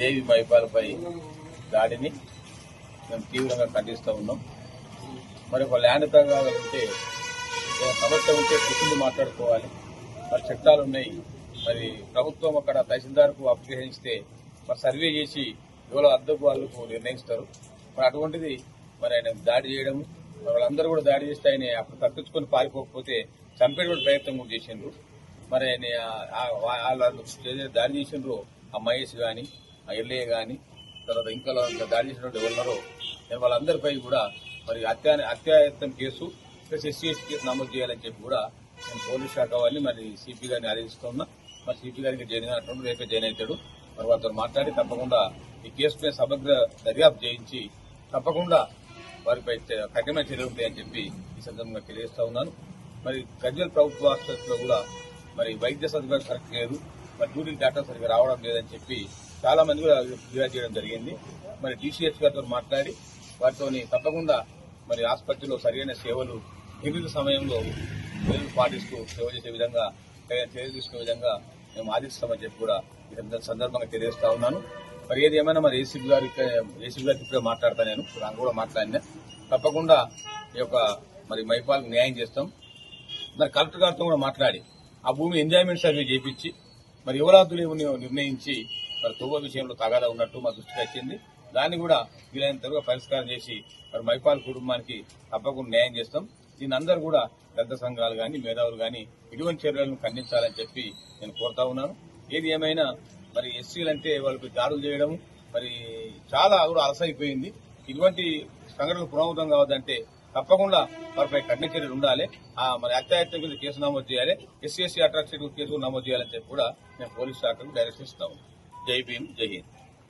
దేవి మైపాలపై దాడిని మేము తీవ్రంగా ఖండిస్తూ ఉన్నాం. మరి ఒక ల్యాండ్ ప్రకారం ఉంటే సమస్య ఉంటే కూర్చుని మాట్లాడుకోవాలి. మరి చట్టాలు ఉన్నాయి. మరి ప్రభుత్వం అక్కడ తహసీల్దార్కు అప్లికేషన్ ఇస్తే మరి సర్వే చేసి ఎవరో అద్దకు వాళ్ళకు నిర్ణయిస్తారు. మరి అటువంటిది మరి ఆయన దాడి చేయడం వాళ్ళందరూ కూడా దాడి చేస్తే ఆయన అప్పుడు తప్పించుకొని పారిపోకపోతే చంపేటువంటి ప్రయత్నం కూడా చేసిండ్రు. మరి ఆయన వాళ్ళు దాడి చేసిండ్రు ఆ మహేష్ కానీ ఎల్ఏ కానీ తర్వాత ఇంకా దాడి చేసినటువంటి ఎవరున్నారో నేను వాళ్ళందరిపై కూడా మరి హత్యా హత్యాయత్నం కేసు ప్లస్ ఎస్సీ ఎస్టీ కేసు నమోదు చేయాలని చెప్పి కూడా నేను పోలీస్ శాఖ వాళ్ళని మరి సిపి గారిని ఆదేశిస్తున్నా మరి సిపి గారికి జాయిన్ అయినట్టు రేపే జాయిన్ అవుతాడు. మరి వారితో మాట్లాడి తప్పకుండా ఈ కేసుపై సమగ్ర దర్యాప్తు చేయించి తప్పకుండా వారిపై చ- కఠినమైన చర్యలు ఉంటాయని చెప్పి ఈ సందర్భంగా తెలియజేస్తా ఉన్నాను. మరి గజ్వల్ ప్రభుత్వ ఆసుపత్రిలో కూడా మరి వైద్య సదుపాయాలు కరెక్ట్ లేదు మరి డ్యూటీ డాక్టర్ సరిగ్గా రావడం లేదని చెప్పి చాలా మంది కూడా ఫిర్యాదు చేయడం జరిగింది. మరి డిసిఎస్ గారితో మాట్లాడి వారితో తప్పకుండా మరి ఆసుపత్రిలో సరైన సేవలు నిర్ణీత సమయంలో పాటిస్తూ సేవ చేసే విధంగా తగిన చర్యలు తీసుకునే విధంగా మేము ఆదిస్తామని చెప్పి కూడా ఈ సందర్భంగా తెలియజేస్తా ఉన్నాను. మరి ఏది ఏమైనా మరి ఏసీబీ గారి ఏసీబీ గారికి ఇప్పుడే మాట్లాడతా నేను నాకు కూడా మాట్లాడినా. తప్పకుండా ఈ యొక్క మరి మైపాలకు న్యాయం చేస్తాం. మరి కలెక్టర్ గారితో కూడా మాట్లాడి ఆ భూమి ఎంజాయ్మెంట్ సర్వే చేపించి మరి యువరాత్రులు నిర్ణయించి మరి తువ్వ విషయంలో తగాదా ఉన్నట్టు మా దృష్టికి వచ్చింది. దాన్ని కూడా వీలైనంత త్వరగా పరిష్కారం చేసి మరి మైపాల్ కుటుంబానికి తప్పకుండా న్యాయం చేస్తాం. దీని అందరూ కూడా పెద్ద సంఘాలు కానీ మేధావులు కానీ ఇటువంటి చర్యలను ఖండించాలని చెప్పి నేను కోరుతా ఉన్నాను. ఏది ఏమైనా మరి ఎస్సీలు అంటే వాళ్ళకి దాడులు చేయడం మరి చాలా కూడా అలసైపోయింది. ఇటువంటి సంఘటనలు పునరావృతం కావద్దంటే తప్పకుండా వారిపై కఠిన చర్యలు ఉండాలి. ఆ మరి అత్యాయత్నం కింద కేసు నమోదు చేయాలి. ఎస్సీ ఎస్సీ అట్రాక్షన్ కేసు నమోదు చేయాలని చెప్పి కూడా నేను పోలీస్ శాఖకు డైరెక్షన్ ఇస్తాము day being day in.